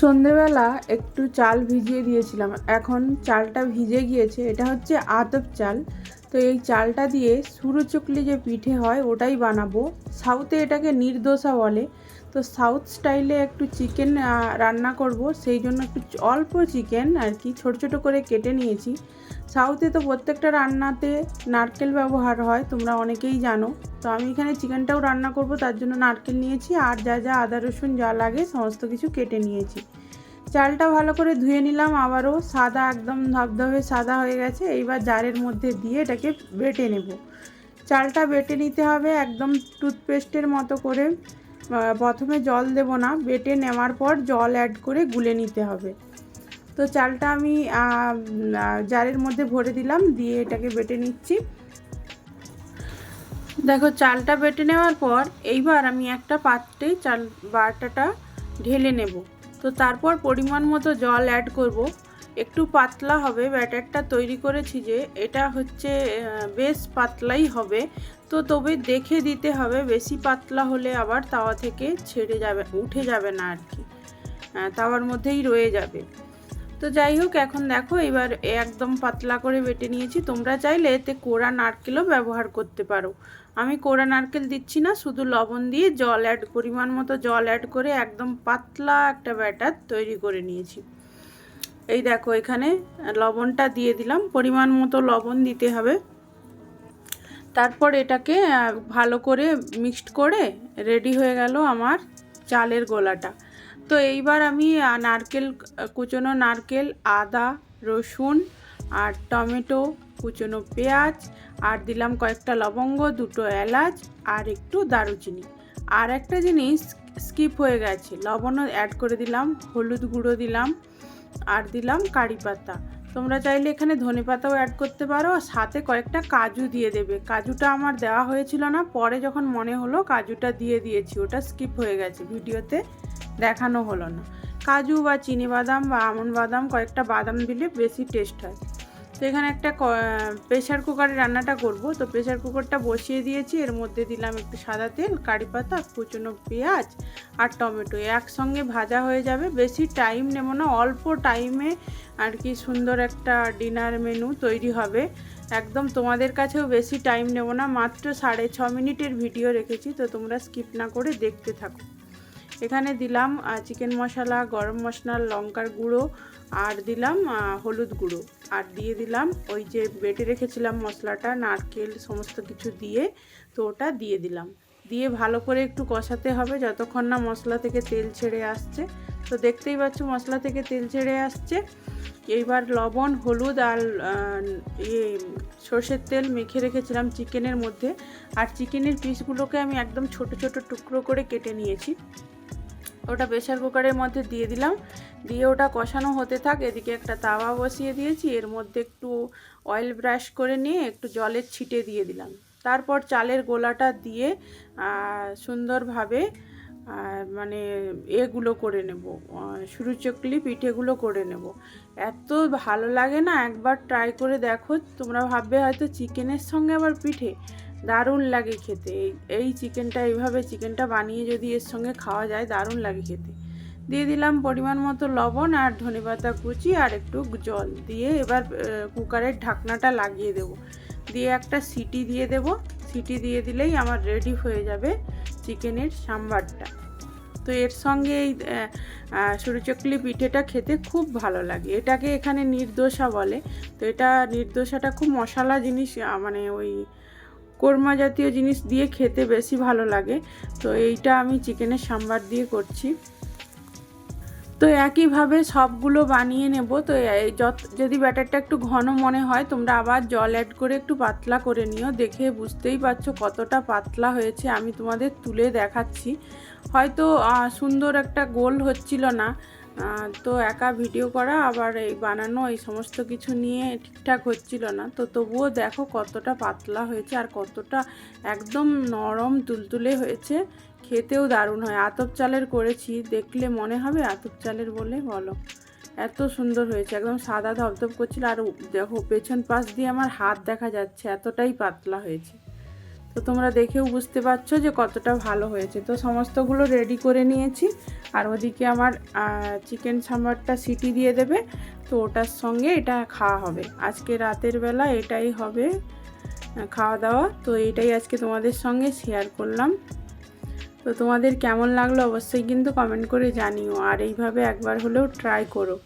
সন্ধেবেলা একটু চাল ভিজিয়ে দিয়েছিলাম। এখন চালটা ভিজে গিয়েছে। এটা হচ্ছে আতপ চাল। তো এই চালটা দিয়ে সুরচকলি যে পিঠে হয়, ওটাই বানাবো। সাউথে এটাকে নির্দোষা বলে। তো সাউথ স্টাইলে একটু চিকেন রান্না করব। সেই জন্য একটু অল্প চিকেন আর কি, ছোট ছোট করে কেটে নিয়েছি। সাউথে তো প্রত্যেকটা রান্নাতে নারকেল ব্যবহার হয়, তোমরা অনেকেই জানো। তো আমি এখানে চিকেনটাও রান্না করব, তার জন্য নারকেল নিয়েছি আর যা যা আদা, রসুন, যা লাগে সমস্ত কিছু কেটে নিয়েছি। চালটা ভালো করে ধুয়ে নিলাম, আবারও সাদা একদম ধবধবে সাদা হয়ে গেছে, এইবার জারের মধ্যে দিয়ে এটাকে বেটে নেব। চালটা বেটে নিতে হবে একদম টুথপেস্টের মতো করে। প্রথমে জল দেব না, বেটে নেওয়ার পর জল অ্যাড করে গুলে নিতে হবে। তো চালটা আমি জারের মধ্যে ভরে দিলাম, দিয়ে এটাকে বেটে নিচ্ছি। দেখো, চালটা বেটে নেওয়ার পর এইবার আমি একটা পাত্রে চাল, বাটাটা ঢেলে নেব। তো তারপর পরিমাণ মতো জল অ্যাড করব। একটু পাতলা হবে, ব্যাটারটা তৈরি করেছি যে এটা হচ্ছে বেশ পাতলাই হবে। তো তবে দেখে দিতে হবে, বেশি পাতলা হলে আবার তাওয়া থেকে ছেড়ে যাবে, উঠে যাবে না আর কি। তাওয়ার মধ্যেই রয়ে যাবে। তো যাই হোক, এখন দেখো, এবার একদম পাতলা করে বেটে নিয়েছি। তোমরা চাইলে এতে কোড়া নারকেলও ব্যবহার করতে পারো। আমি কোড়া নারকেল দিচ্ছি না, শুধু লবণ দিয়ে জল অ্যাড পরিমাণ মতো জল অ্যাড করে একদম পাতলা একটা ব্যাটার তৈরি করে নিয়েছি। এই দেখো, এখানে লবণটা দিয়ে দিলাম। পরিমাণ মতো লবণ দিতে হবে। তারপর এটাকে ভালো করে মিক্সড করে রেডি হয়ে গেল আমার চালের গোলাটা। তো এইবার আমি নারকেল কুচনো নারকেল, আদা, রসুন আর টমেটো, কুচনো পেঁয়াজ আর দিলাম কয়েকটা লবঙ্গ, দুটো এলাচ আর একটু দারুচিনি। আর একটা জিনিস স্কিপ হয়ে গেছে, লবণও অ্যাড করে দিলাম, হলুদ গুঁড়ো দিলাম আর দিলাম কারি পাতা। তোমরা চাইলে এখানে ধনে পাতাও অ্যাড করতে পারো। আর সাথে কয়েকটা কাজু দিয়ে দেবে। কাজুটা আমার দেওয়া হয়েছিল না, পরে যখন মনে হলো কাজুটা দিয়ে দিয়েছি, ওটা স্কিপ হয়ে গেছে, ভিডিওতে দেখানো হলো না। কাজু বা চিনি বাদাম বা আমন বাদাম কয়েকটা বাদাম দিলে বেশি টেস্ট হয়। তো এখানে একটা প্রেশার কুকারে রান্নাটা করব। তো প্রেশার কুকারটা বসিয়ে দিয়েছি। এর মধ্যে দিলাম একটু সাদা তেল, কারি পাতা কুচনো পেঁয়াজ আর টমেটো। একসঙ্গে ভাজা হয়ে যাবে। বেশি টাইম নেব না। অল্প টাইমে আর কি সুন্দর একটা ডিনার মেনু তৈরি হবে। একদম তোমাদের কাছেও বেশি টাইম নেব না। মাত্র সাড়ে ছ মিনিটের ভিডিও রেখেছি। তো তোমরা স্কিপ না করে দেখতে থাকো। এখানে দিলাম চিকেন মশলা, গরম মশলা, লঙ্কার গুঁড়ো আর দিলাম হলুদ গুঁড়ো। আর দিয়ে দিলাম ওই যে বেটে রেখেছিলাম মশলাটা, নারকেল সমস্ত কিছু দিয়ে, তো ওটা দিয়ে দিলাম। দিয়ে ভালো করে একটু কষাতে হবে, যতক্ষণ না মশলা থেকে তেল ছেড়ে আসছে। তো দেখতেই পাচ্ছ মশলা থেকে তেল ছেড়ে আসছে। এইবার লবণ, হলুদ আর ইয়ে সর্ষের তেল মেখে রেখেছিলাম চিকেনের মধ্যে। আর চিকেনের পিসগুলোকে আমি একদম ছোট ছোট টুকরো করে কেটে নিয়েছি। ওটা প্রেশার কুকারের মধ্যে দিয়ে দিলাম। দিয়ে ওটা কষানো হতে থাক, এদিকে একটা তাওয়া বসিয়ে দিয়েছি, এর মধ্যে একটু অয়েল ব্রাশ করে নিয়ে একটু জলের ছিটে দিয়ে দিলাম। তারপর চালের গোলাটা দিয়ে সুন্দরভাবে মানে এগুলো করে নেব শুরু চকলি পিঠেগুলো করে নেব। এত ভালো লাগে না, একবার ট্রাই করে দেখো, তোমরা ভাববে হয়তো চিকেনের সঙ্গে আবার পিঠে, দারুণ লাগে খেতে। এই চিকেনটা, এইভাবে চিকেনটা বানিয়ে যদি এর সঙ্গে খাওয়া যায়, দারুণ লাগে খেতে। দিয়ে দিলাম পরিমাণ মতো লবণ আর ধনেপাতা কুচি আর একটু জল দিয়ে এবার কুকারের ঢাকনাটা লাগিয়ে দেব। দিয়ে একটা সিটি দিয়ে দেব। সিটি দিয়ে দিলেই আমার রেডি হয়ে যাবে চিকেনের সাম্বারটা। তো এর সঙ্গে এই সুরুচকলি পিঠেটা খেতে খুব ভালো লাগে। এটাকে এখানে নির্দোষা বলে। তো এটা নির্দোষাটা খুব মশলা জিনিস মানে ওই কোরমা জাতীয় জিনিস দিয়ে খেতে বেশি ভালো লাগে। তো এইটা আমি চিকেনের সাম্বার দিয়ে করছি। তো একইভাবে সবগুলো বানিয়ে নেব। তো যত, যদি ব্যাটারটা একটু ঘন মনে হয়, তোমরা আবার জল অ্যাড করে একটু পাতলা করে নিও। দেখে বুঝতেই পারছ কতটা পাতলা হয়েছে। আমি তোমাদের তুলে দেখাচ্ছি। হয়তো সুন্দর একটা গোল হচ্ছিল না। তো একা ভিডিও করা, আবার এই বানানো, এই সমস্ত কিছু নিয়ে ঠিকঠাক হচ্ছিল না। তো তবুও দেখো কতটা পাতলা হয়েছে আর কতটা একদম নরম তুলতুলে হয়েছে। খেতেও দারুণ হয়। আতপ চালের করেছি, দেখলে মনে হবে আতপ চালের বলে বলো। এত সুন্দর হয়েছে, একদম সাদা ধপধপ করছিল। আর দেখো পেছন পাশ দিয়ে আমার হাত দেখা যাচ্ছে, এতটাই পাতলা হয়েছে। তো তোমরা দেখেও বুঝতে পারছ যে কতটা ভালো হয়েছে। তো সমস্তগুলো রেডি করে নিয়েছি। আর ওদিকে আমার চিকেন সাম্বারটা সিটি দিয়ে দেবে। তো ওটার সঙ্গে এটা খাওয়া হবে। আজকে রাতের বেলা এটাই হবে খাওয়া দাওয়া তো এটাই আজকে তোমাদের সঙ্গে শেয়ার করলাম। তো তোমাদের কেমন লাগল অবশ্যই কিন্তু কমেন্ট করে জানিও। আর এইভাবে একবার হলেও ট্রাই করো।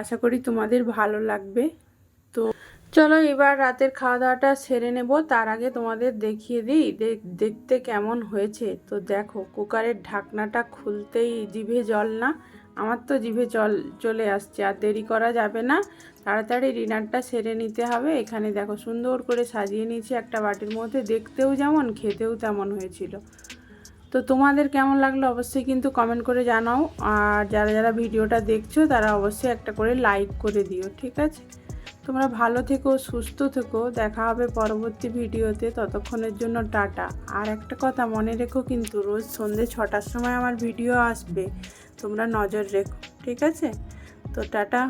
আশা করি তোমাদের ভালো লাগবে। চলো এবার রাতের খাওয়া দাওয়াটা সেরে নেব। তার আগে তোমাদের দেখিয়ে দিই দেখতে কেমন হয়েছে। তো দেখো, কুকারের ঢাকনাটা খুলতেই জিভে জল না, আমার তো জিভে জল চলে আসছে, আর দেরি করা যাবে না। তাড়াতাড়ি ডিনারটা সেরে নিতে হবে। এখানে দেখো, সুন্দর করে সাজিয়ে নিয়েছি একটা বাটির মধ্যে। দেখতেও যেমন, খেতেও তেমন হয়েছিল। তো তোমাদের কেমন লাগল অবশ্যই কিন্তু কমেন্ট করে জানাও। আর যারা যারা ভিডিওটা দেখছ, তারা অবশ্যই একটা করে লাইক করে দিও, ঠিক আছে? তোমরা ভালো থেকো, সুস্থ থেকো। দেখা হবে পরবর্তী ভিডিওতে। ততক্ষণের জন্য টাটা। আর একটা কথা মনে রেখো কিন্তু, রোজ সন্ধে ছটার সময় আমার ভিডিও আসবে। তোমরা নজর রেখো, ঠিক আছে? তো টাটা।